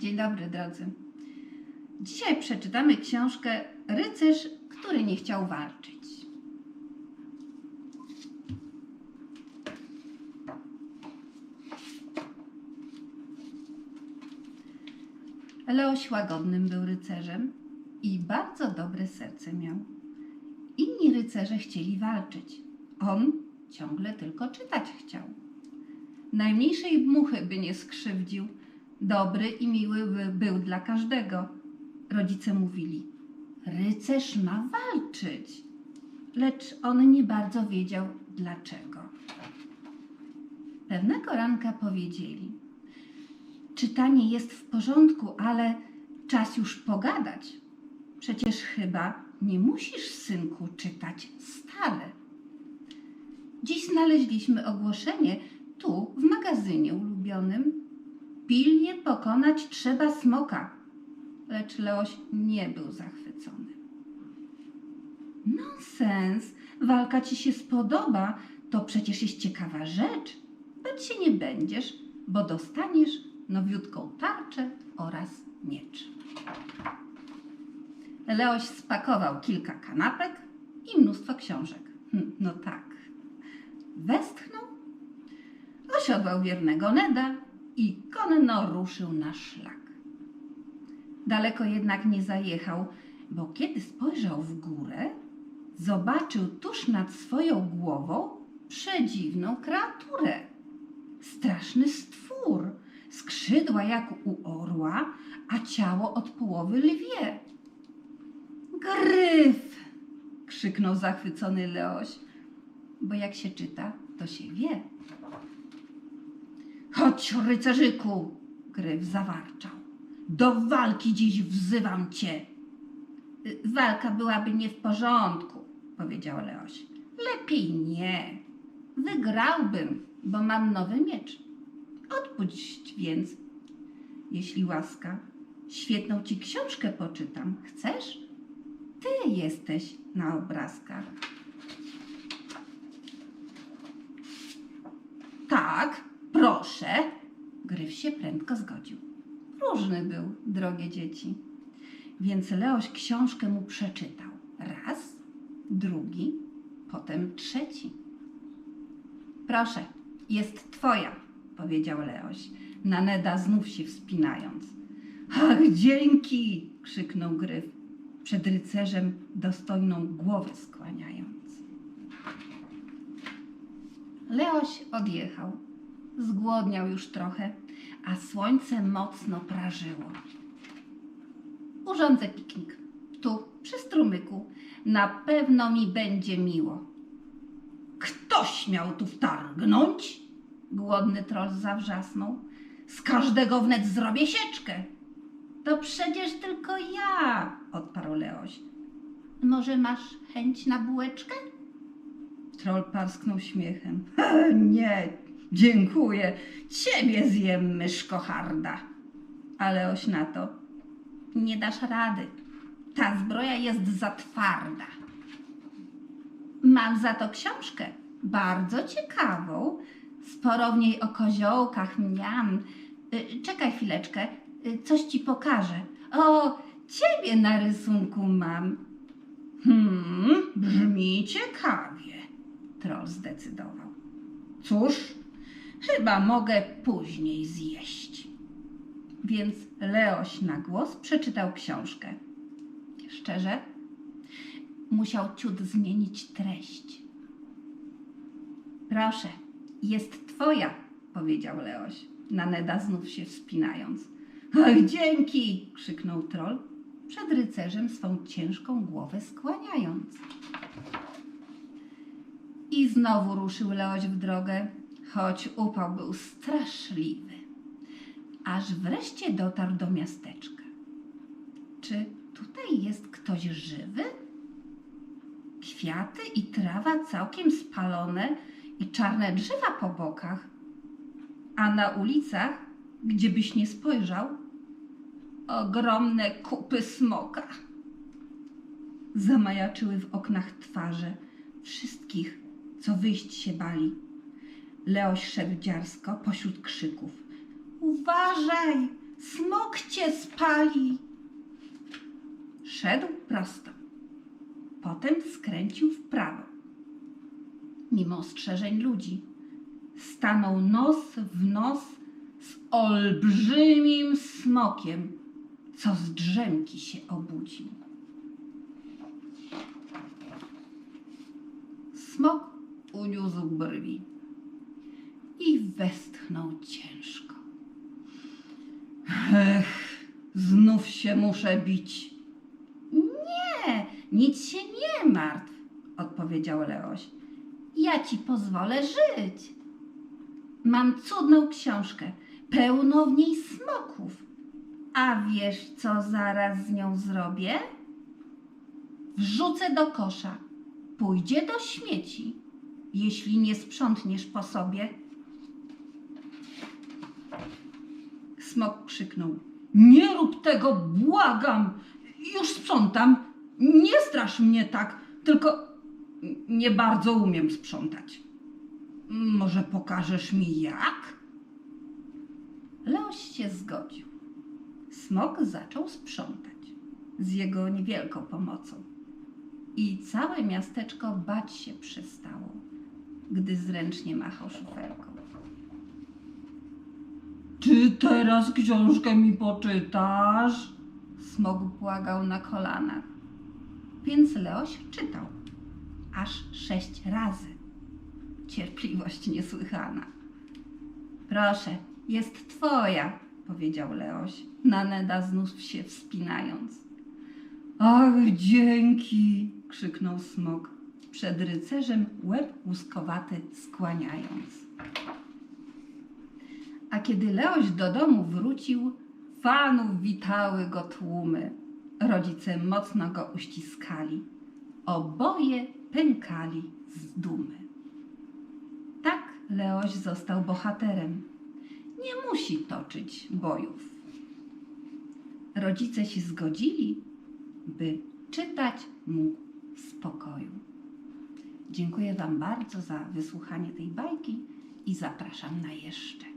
Dzień dobry, drodzy. Dzisiaj przeczytamy książkę Rycerz, który nie chciał walczyć. Leoś łagodnym był rycerzem i bardzo dobre serce miał. Inni rycerze chcieli walczyć. On ciągle tylko czytać chciał. Najmniejszej muchy by nie skrzywdził. Dobry i miły by był dla każdego. Rodzice mówili: Rycerz ma walczyć. Lecz on nie bardzo wiedział dlaczego. Pewnego ranka powiedzieli: Czytanie jest w porządku, ale czas już pogadać. Przecież chyba nie musisz, synku, czytać stale. Dziś znaleźliśmy ogłoszenie tu, w magazynie ulubionym. Pilnie pokonać trzeba smoka. Lecz Leoś nie był zachwycony. Nonsens! Walka ci się spodoba, to przecież jest ciekawa rzecz. Bać się nie będziesz, bo dostaniesz nowiutką tarczę oraz miecz. Leoś spakował kilka kanapek i mnóstwo książek. Hm, No tak. Westchnął, osiodłał wiernego Neda i konno ruszył na szlak. Daleko jednak nie zajechał, bo kiedy spojrzał w górę, zobaczył tuż nad swoją głową przedziwną kreaturę. Straszny stwór, skrzydła jak u orła, a ciało od połowy lwie. Gryf! krzyknął zachwycony Leoś, bo jak się czyta, to się wie. Chodź, rycerzyku! Gryf zawarczał. Do walki dziś wzywam cię. Y, Walka byłaby nie w porządku, powiedział Leoś. Lepiej nie. Wygrałbym, bo mam nowy miecz. Odpuść więc, jeśli łaska. Świetną ci książkę poczytam. Chcesz? Ty jesteś na obrazkach. Tak, proszę. Gryf się prędko zgodził. Różny był, drogie dzieci. Więc Leoś książkę mu przeczytał. Raz, drugi, potem trzeci. Proszę, jest twoja, powiedział Leoś, na Neda znów się wspinając. Ach, dzięki! krzyknął Gryf, przed rycerzem dostojną głowę skłaniając. Leoś odjechał. Zgłodniał już trochę, a słońce mocno prażyło. Urządzę piknik. Tu, przy strumyku. Na pewno mi będzie miło. Kto śmiał tu wtargnąć? Głodny troll zawrzasnął. Z każdego wnet zrobię sieczkę. To przecież tylko ja, odparł Leoś. Może masz chęć na bułeczkę? Troll parsknął śmiechem. Nie, dziękuję. Ciebie zjem, myszko. Ale oś na to. Nie dasz rady. Ta zbroja jest za twarda. Mam za to książkę, bardzo ciekawą. Sporo w niej o koziołkach miam. Y, Czekaj chwileczkę, y, coś ci pokażę. O, ciebie na rysunku mam. Hmm, brzmi ciekawie, troll zdecydował. Cóż, chyba mogę później zjeść. Więc Leoś na głos przeczytał książkę. Szczerze, musiał ciut zmienić treść. Proszę, jest twoja, powiedział Leoś, na Neda znów się wspinając. Ach, dzięki! krzyknął troll, przed rycerzem swą ciężką głowę skłaniając. I znowu ruszył Leoś w drogę, choć upał był straszliwy aż wreszcie dotarł do miasteczka. Czy tutaj jest ktoś żywy? Kwiaty i trawa całkiem spalone i czarne drzewa po bokach, a na ulicach, gdzie byś nie spojrzał, ogromne kupy smoka. Zamajaczyły w oknach twarze wszystkich, co wyjść się bali. Leoś szedł dziarsko pośród krzyków. Uważaj! smok cię spali. Szedł prosto, potem skręcił w prawo. Mimo ostrzeżeń ludzi, stanął nos w nos z olbrzymim smokiem, co z drzemki się obudził. Smok uniósł brwi i westchnął ciężko. Ech, znów się muszę bić. Nie, nic się nie martw, odpowiedział Leoś. Ja ci pozwolę żyć. Mam cudną książkę, pełno w niej smoków. A wiesz, co zaraz z nią zrobię? Wrzucę do kosza. Pójdzie do śmieci, jeśli nie sprzątniesz po sobie. Smok krzyknął. Nie rób tego, błagam! Już sprzątam. Nie strasz mnie tak, tylko nie bardzo umiem sprzątać. Może pokażesz mi jak? Leoś się zgodził. Smok zaczął sprzątać z jego niewielką pomocą. I całe miasteczko bać się przestało, gdy zręcznie machał szufelką. Czy teraz książkę mi poczytasz? Smok błagał na kolanach. Więc Leoś czytał. Aż sześć razy. Cierpliwość niesłychana. Proszę, jest twoja, powiedział Leoś, na Neda znów się wspinając. Ach, dzięki, krzyknął smok, przed rycerzem łeb łuskowaty skłaniając. A kiedy Leoś do domu wrócił, fanów witały go tłumy. Rodzice mocno go uściskali. Oboje pękali z dumy. Tak Leoś został bohaterem. Nie musi toczyć bojów. Rodzice się zgodzili, by czytać mógł w spokoju. Dziękuję Wam bardzo za wysłuchanie tej bajki i zapraszam na jeszcze.